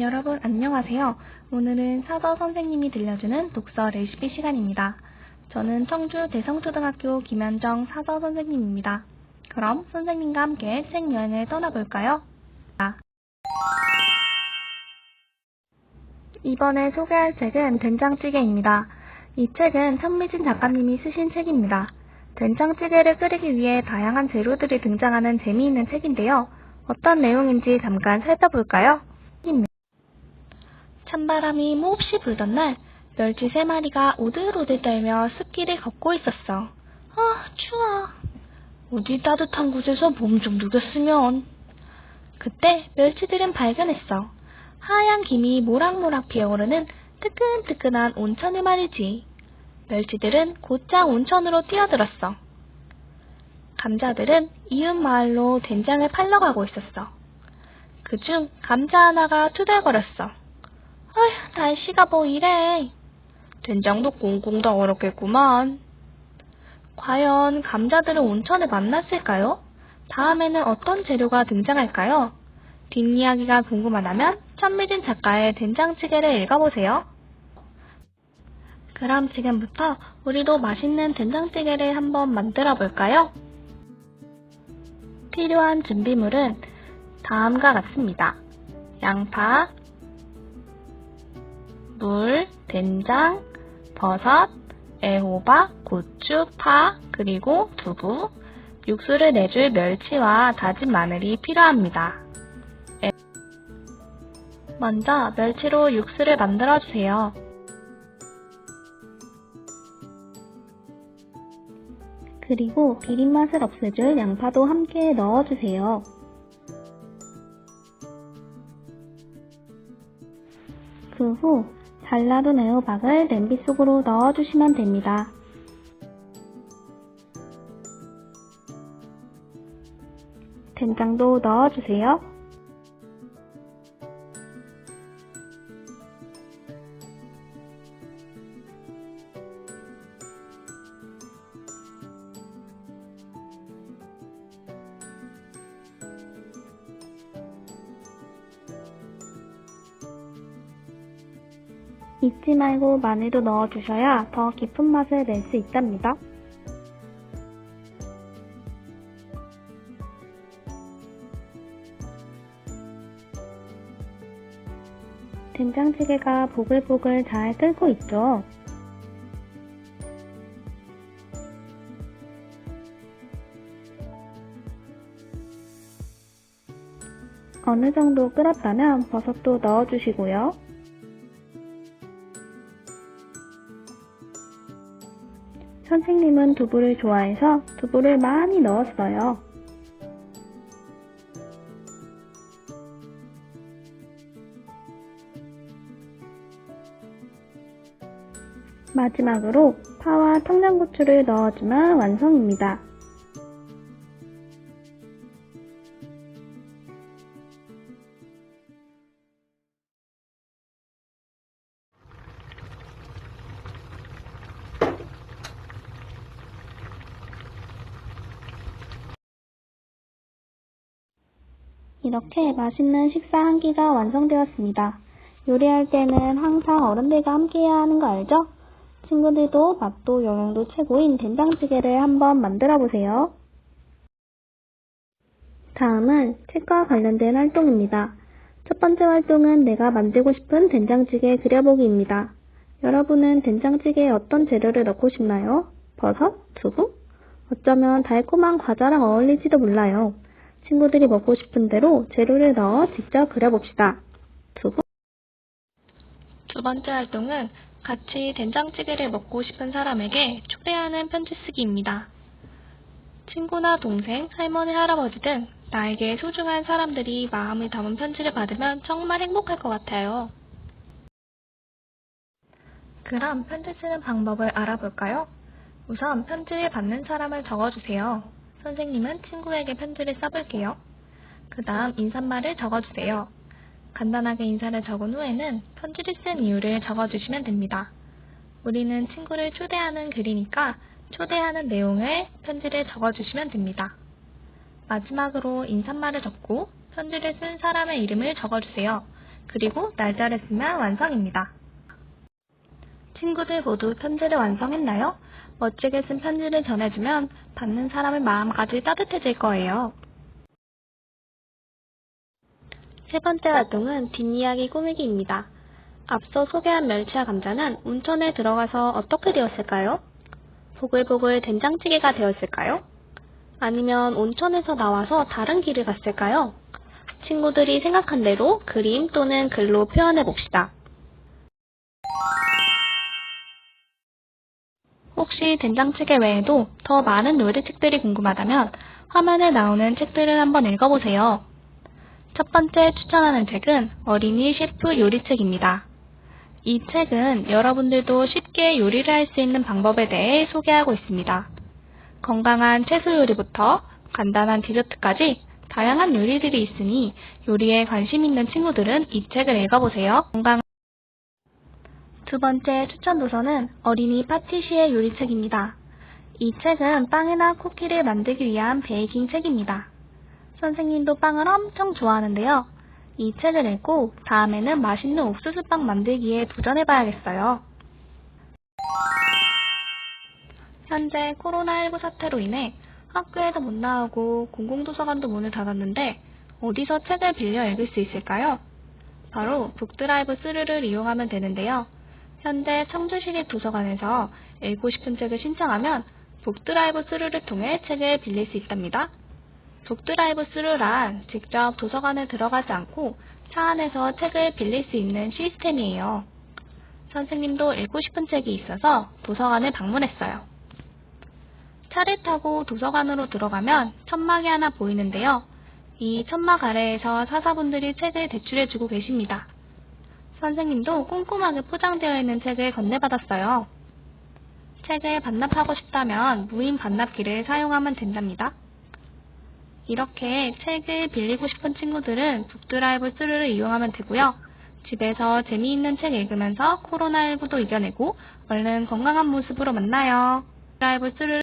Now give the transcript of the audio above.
여러분 안녕하세요. 오늘은 사서 선생님이 들려주는 독서 레시피 시간입니다. 저는 청주 대성초등학교 김현정 사서 선생님입니다. 그럼 선생님과 함께 책 여행을 떠나볼까요? 아. 이번에 소개할 책은 된장찌개입니다. 이 책은 천미진 작가님이 쓰신 책입니다. 된장찌개를 끓이기 위해 다양한 재료들이 등장하는 재미있는 책인데요. 어떤 내용인지 잠깐 살펴볼까요? 찬바람이 몹시 불던 날, 멸치 세 마리가 오들오들 떨며 숲길을 걷고 있었어. 아, 추워. 어디 따뜻한 곳에서 몸좀 누겼으면. 그때 멸치들은 발견했어. 하얀 김이 모락모락 피어오르는 뜨끈뜨끈한 온천을 말이지. 멸치들은 곧장 온천으로 뛰어들었어. 감자들은 이웃 마을로 된장을 팔러 가고 있었어. 그중 감자 하나가 투덜거렸어. 아휴, 날씨가 뭐 이래. 된장도 꽁꽁 다 얼었겠구만. 과연 감자들은 온천에 만났을까요? 다음에는 어떤 재료가 등장할까요? 뒷이야기가 궁금하다면 천미진 작가의 된장찌개를 읽어보세요. 그럼 지금부터 우리도 맛있는 된장찌개를 한번 만들어 볼까요? 필요한 준비물은 다음과 같습니다. 양파, 물, 된장, 버섯, 애호박, 고추, 파, 그리고 두부, 육수를 내줄 멸치와 다진 마늘이 필요합니다. 먼저 멸치로 육수를 만들어 주세요. 그리고 비린맛을 없애줄 양파도 함께 넣어주세요. 그 후 잘라둔 애호박을 냄비 속으로 넣어주시면 됩니다. 된장도 넣어주세요. 잊지 말고 마늘도 넣어주셔야 더 깊은 맛을 낼 수 있답니다. 된장찌개가 보글보글 잘 끓고 있죠. 어느 정도 끓었다면 버섯도 넣어주시고요. 선생님은 두부를 좋아해서 두부를 많이 넣었어요. 마지막으로 파와 청양고추를 넣어주면 완성입니다. 이렇게 맛있는 식사 한 끼가 완성되었습니다. 요리할 때는 항상 어른들과 함께해야 하는 거 알죠? 친구들도 맛도 영양도 최고인 된장찌개를 한번 만들어 보세요. 다음은 책과 관련된 활동입니다. 첫 번째 활동은 내가 만들고 싶은 된장찌개 그려보기입니다. 여러분은 된장찌개에 어떤 재료를 넣고 싶나요? 버섯? 두부? 어쩌면 달콤한 과자랑 어울릴지도 몰라요. 친구들이 먹고 싶은 대로 재료를 넣어 직접 그려봅시다. 두부 두 번째 활동은 같이 된장찌개를 먹고 싶은 사람에게 초대하는 편지 쓰기입니다. 친구나 동생, 할머니, 할아버지 등 나에게 소중한 사람들이 마음을 담은 편지를 받으면 정말 행복할 것 같아요. 그럼 편지 쓰는 방법을 알아볼까요? 우선 편지를 받는 사람을 적어주세요. 선생님은 친구에게 편지를 써볼게요. 그 다음 인사말을 적어주세요. 간단하게 인사를 적은 후에는 편지를 쓴 이유를 적어주시면 됩니다. 우리는 친구를 초대하는 글이니까 초대하는 내용을 편지를 적어주시면 됩니다. 마지막으로 인사말을 적고 편지를 쓴 사람의 이름을 적어주세요. 그리고 날짜를 쓰면 완성입니다. 친구들 모두 편지를 완성했나요? 멋지게 쓴 편지를 전해주면 받는 사람의 마음까지 따뜻해질 거예요. 세 번째 활동은 뒷이야기 꾸미기입니다. 앞서 소개한 멸치와 감자는 온천에 들어가서 어떻게 되었을까요? 보글보글 된장찌개가 되었을까요? 아니면 온천에서 나와서 다른 길을 갔을까요? 친구들이 생각한 대로 그림 또는 글로 표현해 봅시다. 혹시 된장 찌개 외에도 더 많은 요리책들이 궁금하다면 화면에 나오는 책들을 한번 읽어보세요. 첫 번째 추천하는 책은 어린이 셰프 요리책입니다. 이 책은 여러분들도 쉽게 요리를 할 수 있는 방법에 대해 소개하고 있습니다. 건강한 채소 요리부터 간단한 디저트까지 다양한 요리들이 있으니 요리에 관심 있는 친구들은 이 책을 읽어보세요. 두 번째 추천 도서는 어린이 파티시의 요리책입니다. 이 책은 빵이나 쿠키를 만들기 위한 베이킹 책입니다. 선생님도 빵을 엄청 좋아하는데요. 이 책을 읽고 다음에는 맛있는 옥수수빵 만들기에 도전해봐야겠어요. 현재 코로나19 사태로 인해 학교에도 못 나오고 공공도서관도 문을 닫았는데 어디서 책을 빌려 읽을 수 있을까요? 바로 북드라이브 스루를 이용하면 되는데요. 현재 청주시립 도서관에서 읽고 싶은 책을 신청하면 북드라이브 스루를 통해 책을 빌릴 수 있답니다. 북드라이브 스루란 직접 도서관에 들어가지 않고 차 안에서 책을 빌릴 수 있는 시스템이에요. 선생님도 읽고 싶은 책이 있어서 도서관을 방문했어요. 차를 타고 도서관으로 들어가면 천막이 하나 보이는데요. 이 천막 아래에서 사사분들이 책을 대출해주고 계십니다. 선생님도 꼼꼼하게 포장되어 있는 책을 건네받았어요. 책을 반납하고 싶다면 무인 반납기를 사용하면 된답니다. 이렇게 책을 빌리고 싶은 친구들은 북드라이브 스루를 이용하면 되고요. 집에서 재미있는 책 읽으면서 코로나19도 이겨내고 얼른 건강한 모습으로 만나요. 드라이브 스루